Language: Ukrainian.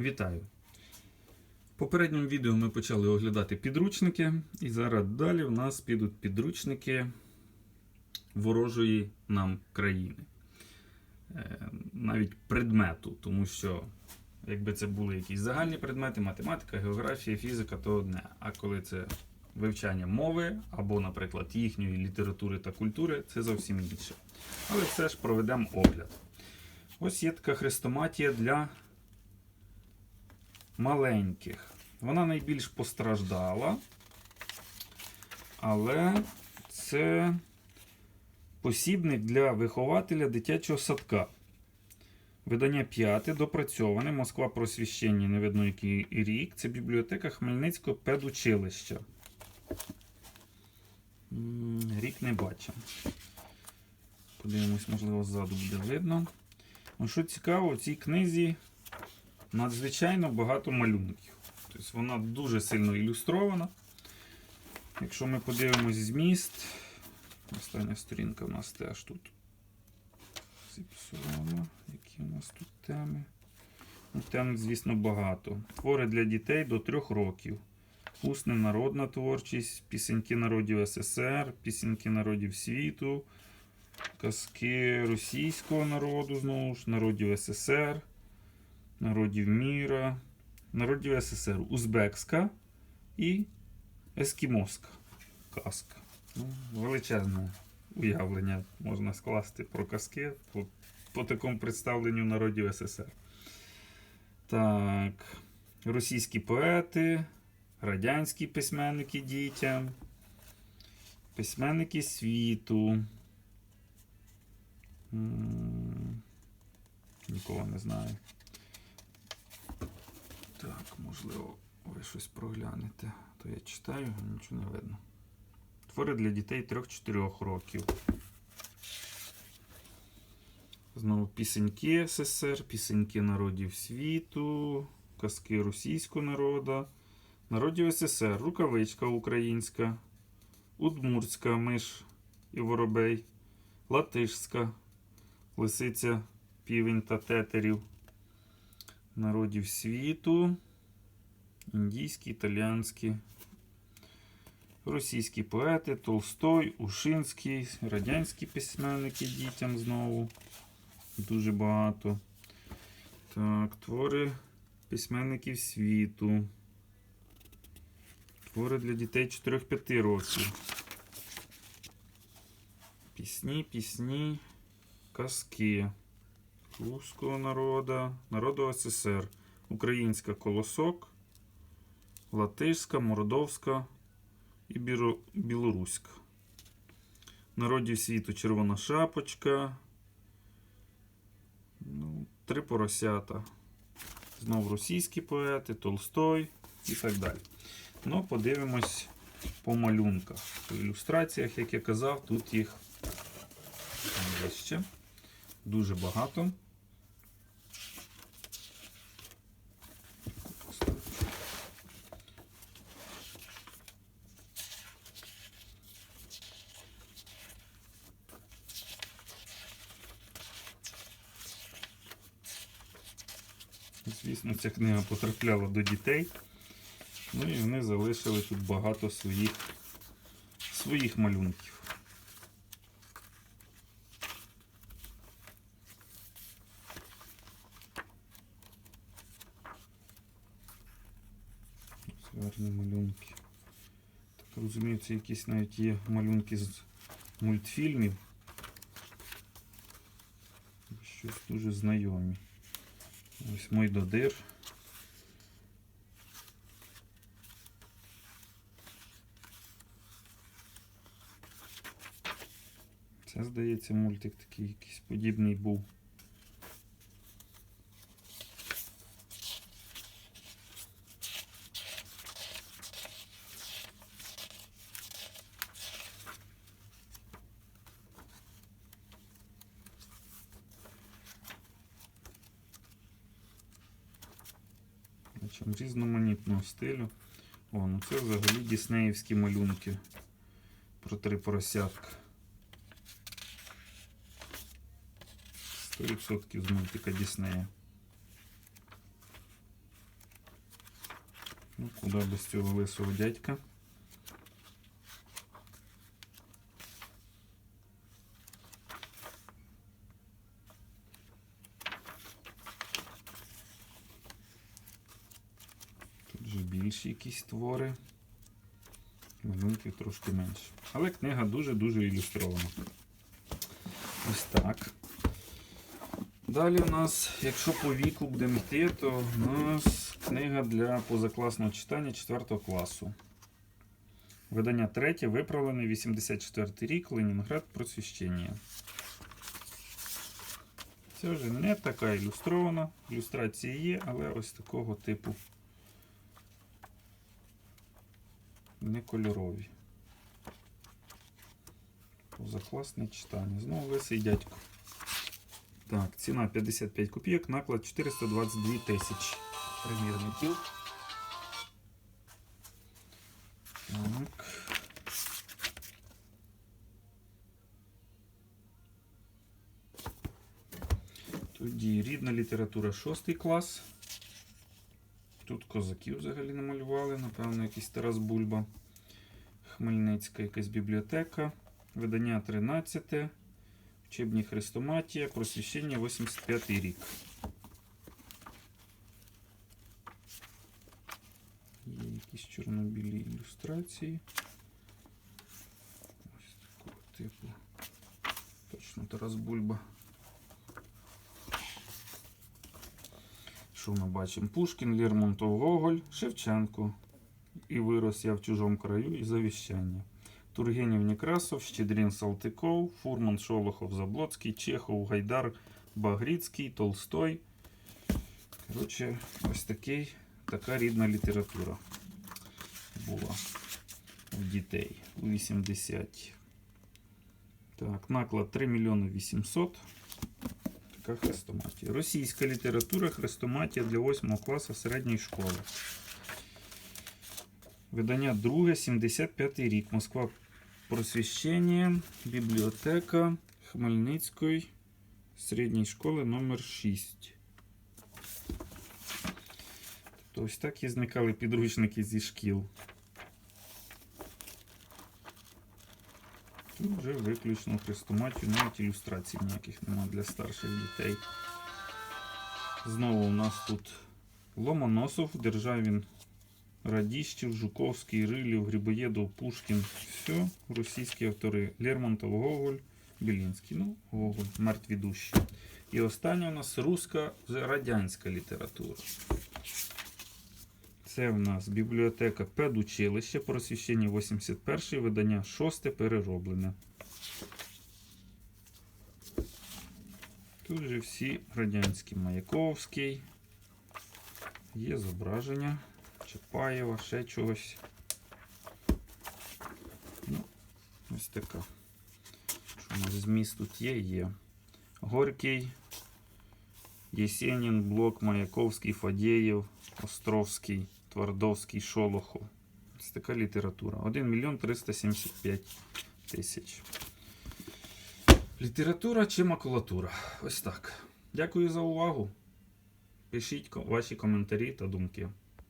Вітаю! В попередньому відео ми почали оглядати підручники, і зараз далі в нас підуть підручники ворожої нам країни. Е, Навіть предмету, тому що якби це були якісь загальні предмети, математика, географія, фізика, то одне. А коли це вивчання мови або, наприклад, їхньої літератури та культури, це зовсім інше. Але все ж проведемо огляд. Ось є така хрестоматія для маленьких. Вона найбільш постраждала, але це посібник для вихователя дитячого садка. Видання п'яте, допрацьоване. Москва просвіщення, не видно який рік. Це бібліотека Хмельницького педучилища. Рік не бачимо. Подивимось, можливо, ззаду буде видно. Ну, що цікаво, в цій книзі надзвичайно багато малюнків. Тобто вона дуже сильно ілюстрована. Якщо ми подивимось зміст, остання сторінка у нас теж тут зіпсована. Які у нас тут теми? Ну, тем, звісно, багато. Твори для дітей до трьох років. Усна народна творчість, пісеньки народів СССР, пісеньки народів світу, казки російського народу, знову ж, народів СССР, народів міра, народів СССР, Узбекська і ескімоська казка. Ну, величезне уявлення можна скласти про казки по, по такому представленню народів СССР. Так, російські поети, радянські письменники дітям, письменники світу. Нікого не знаю. Так, можливо, ви щось проглянете. То я читаю, нічого не видно. Твори для дітей 3-4 років. Знову пісеньки СССР, пісеньки народів світу, казки російського народу, народів СССР, рукавичка українська, удмуртська миш і воробей, латишська, лисиця, півень та тетерів, народів світу, індійські, італіянські, російські поети, Толстой, Ушинський, радянські письменники дітям знову. Дуже багато. Так, твори письменників світу. Твори для дітей 4-5 років. Пісні, пісні, казки. Руського народу, народу СССР. Українська колосок, латишська, мордовська і білоруська. Народів світу Червона шапочка. Ну, три поросята. Знову російські поети, Толстой і так далі. Ну, подивимось по малюнках. По ілюстраціях, як я казав, тут їх ще дуже багато. Звісно, ця книга потрапляла до дітей. Ну і вони залишили тут багато своїх, своїх малюнків. Гарні малюнки. Так розумію, це якісь навіть є малюнки з мультфільмів. Щось дуже знайомі. Ось мой додир. Це, здається, мультик такий якийсь подібний був. Різноманітного стилю. О, ну це взагалі діснеївські малюнки про три поросятка. 100% з мультика Діснея. Ну, куди без цього лисого дядька. Тут вже більші якісь твори. Малюнків трошки менше. Але книга дуже-дуже ілюстрована. Ось так. Далі у нас, якщо по віку будемо йти, то у нас книга для позакласного читання 4 класу. Видання третє, виправлений 84 рік, Ленінград просвіщення. Це вже не така ілюстрована. Ілюстрації є, але ось такого типу не кольорові. Позакласне читання. Знову лисий дядько. Так, ціна 55 копійок, наклад 422 тисячі примірників. Так. Тоді рідна література 6 клас. Тут козаків взагалі намалювали, напевно, якийсь Тарас Бульба. Хмельницька якась бібліотека. Видання 13. Учебні хрестоматія, просвіщення 85 рік. Є якісь чорнобілі ілюстрації. Ось такого типу. Точно Тарас Бульба. Що ми бачимо? Пушкін, Лермонтов, Гоголь, Шевченко. І вирос я в чужому краю і завіщання. Тургенів Некрасов, Щедрін Салтиков, Фурман Шолохов Заблоцький, Чехов, Гайдар, Багріцький, Толстой. Коротше, ось такий, така рідна література була у дітей у 80. Так, наклад 3 мільйони 800. Така хрестоматія. Російська література, хрестоматія для 8 класу середньої школи. Видання друге, 75 рік. Москва просвіщення, бібліотека Хмельницької середньої школи номер 6. Тобто ось так і зникали підручники зі шкіл. Тут вже виключно хрестоматію, навіть ілюстрацій ніяких немає для старших дітей. Знову у нас тут Ломоносов, Державін Радіщев, Жуковський, Рилів, Грибоєдов, Пушкін. Все, російські автори. Лермонтов, Гоголь, Білінський. Ну, Гоголь, мертві душі. І остання у нас руська радянська література. Це в нас бібліотека Педучилище, просвіщення 81 видання 6 перероблене. Тут же всі радянські Маяковський. Є зображення. Чапаєва, ще чогось. Ну, ось така. Що у нас зміст тут є? Є. Горький, Єсенін, Блок, Маяковський, Фадєєв, Островський, Твардовський, Шолохов. Ось така література. 1 мільйон 375 тисяч. Література чи макулатура? Ось так. Дякую за увагу. Пишіть ваші коментарі та думки.